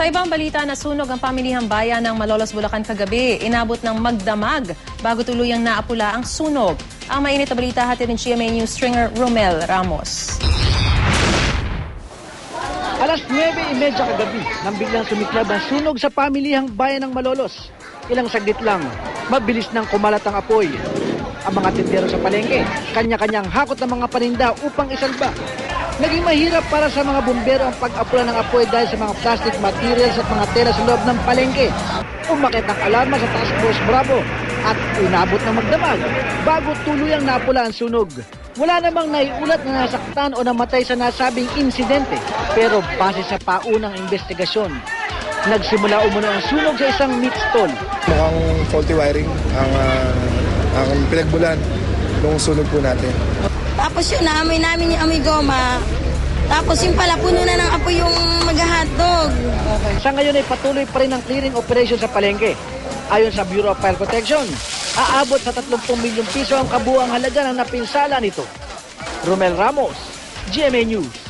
Sa ibang balita, nasunog ang pamilihang bayan ng Malolos, Bulacan kagabi. Inabot ng magdamag bago tuluyang naapula ang sunog. Ang mainit na balita hatid ng GMA News stringer Romel Ramos. Alas 9.30 kagabi nang biglang sumiklab ang sunog sa pamilihang bayan ng Malolos. Ilang saglit lang, mabilis nang kumalat ang apoy. Ang mga tindero sa palengke, kanya-kanyang hakot ng mga paninda upang isalba. Naging mahirap para sa mga bumbero ang pag-apula ng apoy dahil sa mga plastic materials at mga tela sa loob ng palengke. Umakit ang alarma sa Task Force Bravo at inabot ng magdamag bago tuluyang napula ang sunog. Wala namang naiulat na nasaktan o namatay sa nasabing insidente pero base sa paunang investigasyon, nagsimula umano ang sunog sa isang meat stall. Mukhang faulty wiring ang, ah, ang pinagbulan nung sunog po natin. Tapos yun, naamoy namin yung amoy goma. Tapos yung pala, puno na ng apoy yung mag-hotdog. Sa ngayon ay patuloy pa rin ang clearing operation sa palengke. Ayon sa Bureau of Fire Protection, aabot sa 30 milyong piso ang kabuang halaga ng napinsala nito. Romel Ramos, GMA News.